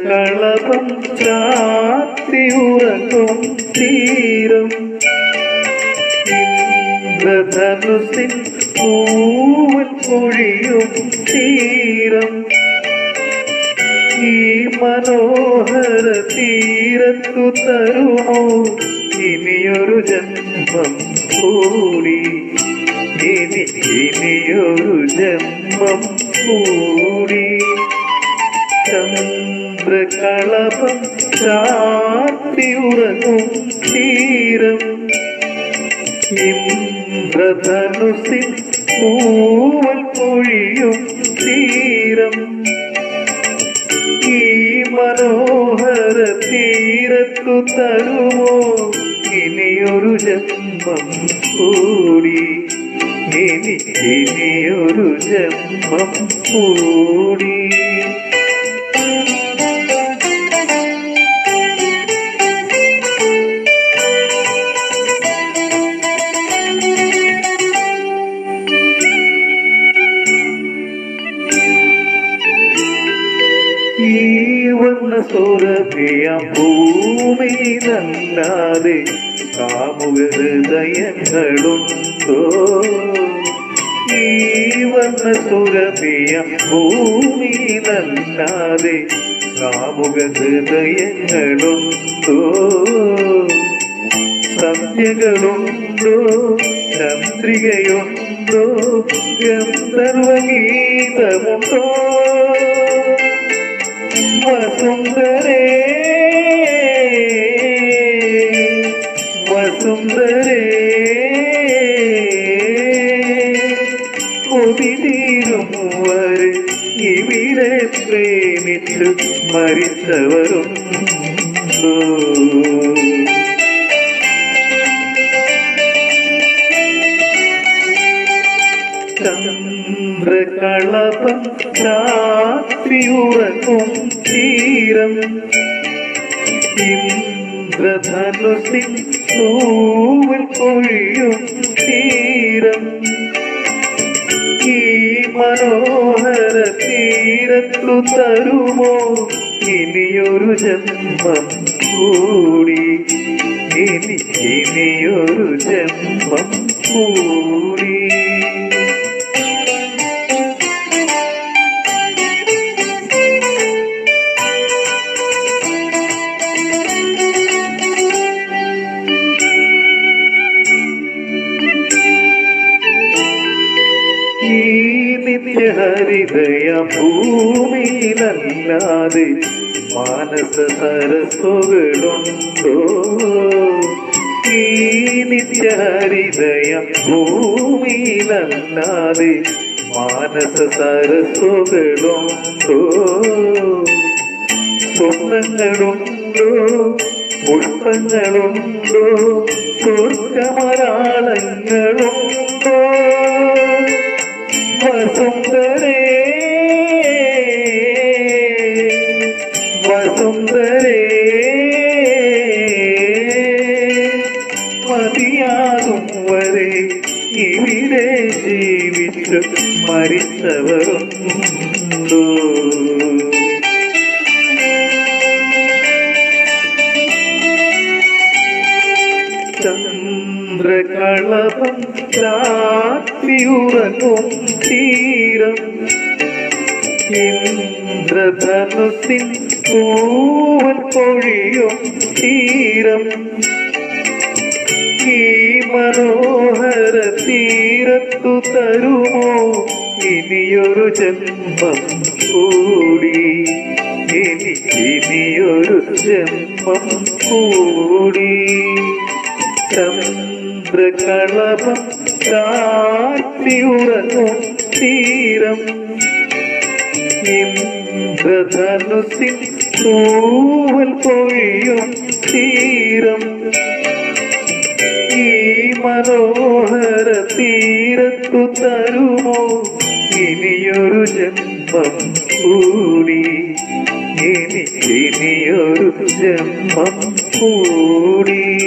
ചന്ദ്രകളപം ചാത്തി ഉറക്കും തീരം. ഇന്ദ്രധനുസിൻ പൂവൻ പൊഴിയും തീരം ഈ മനോഹര തീരത്തു തരുമോ? ഇനിയൊരു ജന്മം കൂടി. ഇനി ഇനിയൊരു ജന്മം കൂടി. ചന്ദ്രകളപം ചാത്തി ഉറങ്ങും തീരം ഇന്ദ്രധനുസിൻ പൂവൽ പൊഴിയും തീരം ഈ മനോഹര തീരത്തു തരുമോ ഇനിയൊരു ജന്മം കൂടി. ഇനി ഇനിയൊരു ജന്മം കൂടി. വന്ന സുരഭിയം ഭൂമി നല്ലാതെ കാമുക ഹൃദയങ്ങളുണ്ടോ ഈ വന്ന സുരഭിയം ഭൂമി നല്ലാതെ കാമുക ഹൃദയങ്ങളുണ്ടോ സന്ധ്യകളുണ്ടോ? ചന്ദ്രികയുണ്ടോ? ഗന്ധർവഗീതമുണ്ടോ? വസുന്ധരേ വസുന്ധരേ. കൊതിതീരും വരെ ഇവിടെ പ്രേമിച്ചു മരിച്ചവരുണ്ടോ? ചന്ദ്രകളപം രാത്രിയുറക്കും തീരം ഇന്ദ്രധനുസിൽ പൂവൽ പൊഴിയും തീരം ഈ മനോഹര തീരത്തു തരുമോ? ഇനിയൊരു ജന്മം കൂടി. ഇനി ഇനിയൊരു ജന്മം കൂടി. നിത്യഹരിതയ ഭൂമിയിലല്ലാതെ മാനസ സരസ്സുകളുണ്ടോ? ഈ നിത്യഹരിതയ ഭൂമിയിലല്ലാതെ മാനസ സരസ്സുകളുണ്ടോ? സ്വപ്നങ്ങളുണ്ടോ? പുഷ്പങ്ങളുണ്ടോ? സ്വർഗമരാളങ്ങളുണ്ടോ? മതിയാകും വരെ. ഇവിടെ ജീവിച്ചു മരിച്ചവരുണ്ടോ ചന്ദ്രകളപം രാത്രിയുറങ്ങും തീരം ഇന്ദ്രധനുസിൻ പൂവൻ പൊഴിയും തീരം ഈ മനോഹര തീരത്തു തരുമോ? ഇനിയൊരു ജന്മം കൂടി. ഇനി ഇനിയൊരു ജന്മം കൂടി. ചന്ദ്രകളപം ചാത്തിയുറങ്ങും തീരം. ഇന്ദ്രധനുസിൻ തൂവൽ പൊഴിയും തീരം. മനോഹര തീരത്തു തരുമോ? ഇനിയൊരു ജന്മം കൂടി. ഇനി ഇനിയൊരു ജന്മം കൂടി.